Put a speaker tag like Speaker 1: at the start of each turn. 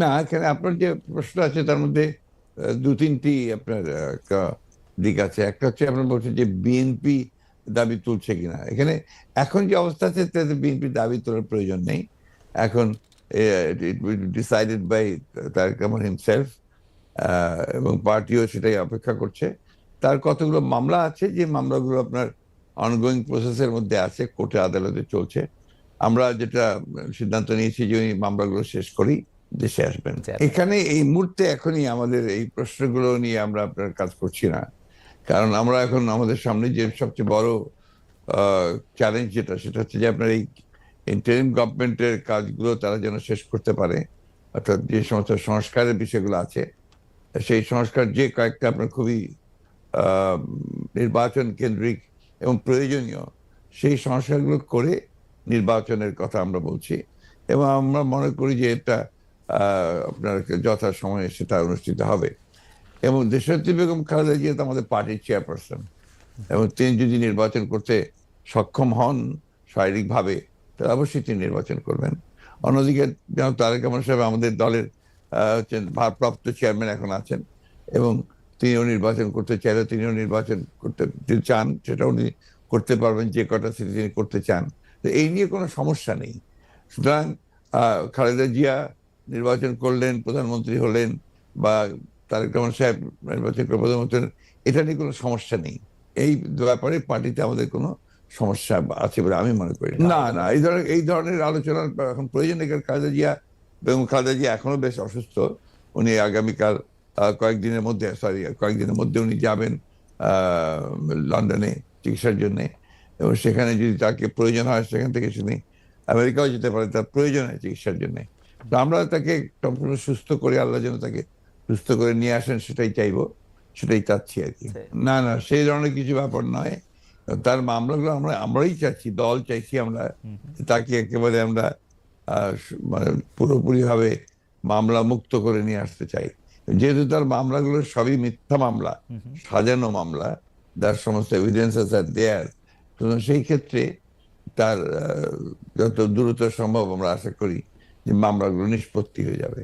Speaker 1: না, এখানে আপনার যে প্রশ্ন আছে, তার মধ্যে দু তিনটি আপনার দিক আছে। একটা হচ্ছে আপনার বলছেন যে বিএনপি দাবি তুলছে কিনা। এখানে এখন যে অবস্থা আছে, তাতে বিএনপি দাবি তোলার প্রয়োজন নেই। এখন decided by Tarique Rahman himself এবং পার্টিও সেটাই অপেক্ষা করছে। তার কতগুলো মামলা আছে, যে মামলাগুলো আপনার অনগোয়িং প্রসেসের মধ্যে আছে, কোর্টে আদালতে চলছে। আমরা যেটা সিদ্ধান্ত নিয়েছি যে ওই মামলাগুলো শেষ করি। দেশে আসবেন। এখানে এই মুহূর্তে এখনই আমাদের এই প্রশ্নগুলো নিয়ে আমরা আপনার কাজ করছি না। কারণ আমরা এখন আমাদের সামনে যে সবচেয়ে বড় চ্যালেঞ্জ যেটা সেটা হচ্ছে যে আপনার এই ইন্টারিম গভর্নমেন্টের কাজগুলো তারা যেন শেষ করতে পারে অর্থাৎ যে সমস্ত সংস্কারের বিষয়গুলো আছে সেই সংস্কার যে কয়েকটা আপনার খুবই নির্বাচন কেন্দ্রিক এবং প্রয়োজনীয় সেই সংস্কারগুলো করে নির্বাচনের কথা আমরা বলছি। এবং আমরা মনে করি যে এটা আপনার যথা সময়ে সেটা অনুষ্ঠিত হবে। এবং দেশনেত্রী বেগম খালেদা জিয়া তো আমাদের পার্টির চেয়ারপারসন। এবং তিনি যদি নির্বাচন করতে সক্ষম হন শারীরিকভাবে, তাহলে অবশ্যই তিনি নির্বাচন করবেন। অন্যদিকে যেমন তারেক রহমান সাহেব আমাদের দলের হচ্ছেন ভারপ্রাপ্ত চেয়ারম্যান এখন আছেন। এবং তিনিও নির্বাচন করতে চাইলে তিনিও নির্বাচন করতে চান সেটা উনি করতে পারবেন, যে কটা সিটি তিনি করতে চান। তো এই নিয়ে কোনো সমস্যা নেই। সুতরাং খালেদা জিয়া নির্বাচন করলেন প্রধানমন্ত্রী হলেন বা তারেক রহমান সাহেব নির্বাচন করে প্রধানমন্ত্রী হলেন, এটা নিয়ে কোনো সমস্যা নেই। এই ব্যাপারে পার্টিতে আমাদের কোনো সমস্যা আছে বলে আমি মনে করি না। না এই ধরনের এই ধরনের আলোচনার এখন প্রয়োজন। নেই কারণ খালেদা জিয়া এবং খালেদা জিয়া এখনও বেশ অসুস্থ। উনি আগামীকাল কয়েকদিনের মধ্যে সরি কয়েকদিনের মধ্যে উনি যাবেন লন্ডনে চিকিৎসার জন্য। এবং সেখানে যদি তাকে প্রয়োজন হয় সেখান থেকে তিনি আমেরিকাও যেতে পারে তার প্রয়োজন হয় চিকিৎসার জন্য। তো আমরা তাকে সম্পূর্ণ সুস্থ করে আল্লাহ যেন তাকে সুস্থ করে নিয়ে আসেন সেটাই চাইব সেটাই চাচ্ছি আর কি। না না সেই ধরনের কিছু ব্যাপার নয়। তার মামলাগুলো আমরা আমরাই চাচ্ছি দল চাইছি আমরা তাকে একেবারে আমরা মানে পুরোপুরি ভাবে মামলা মুক্ত করে নিয়ে আসতে চাই। যেহেতু তার মামলাগুলো সবই মিথ্যা মামলা সাজানো মামলা তার সমস্ত এভিডেন্সেস আর দেয়ার সেই ক্ষেত্রে তার যত দ্রুত সম্ভব আমরা আশা করি যে মামলাগুলো নিষ্পত্তি হয়ে যাবে।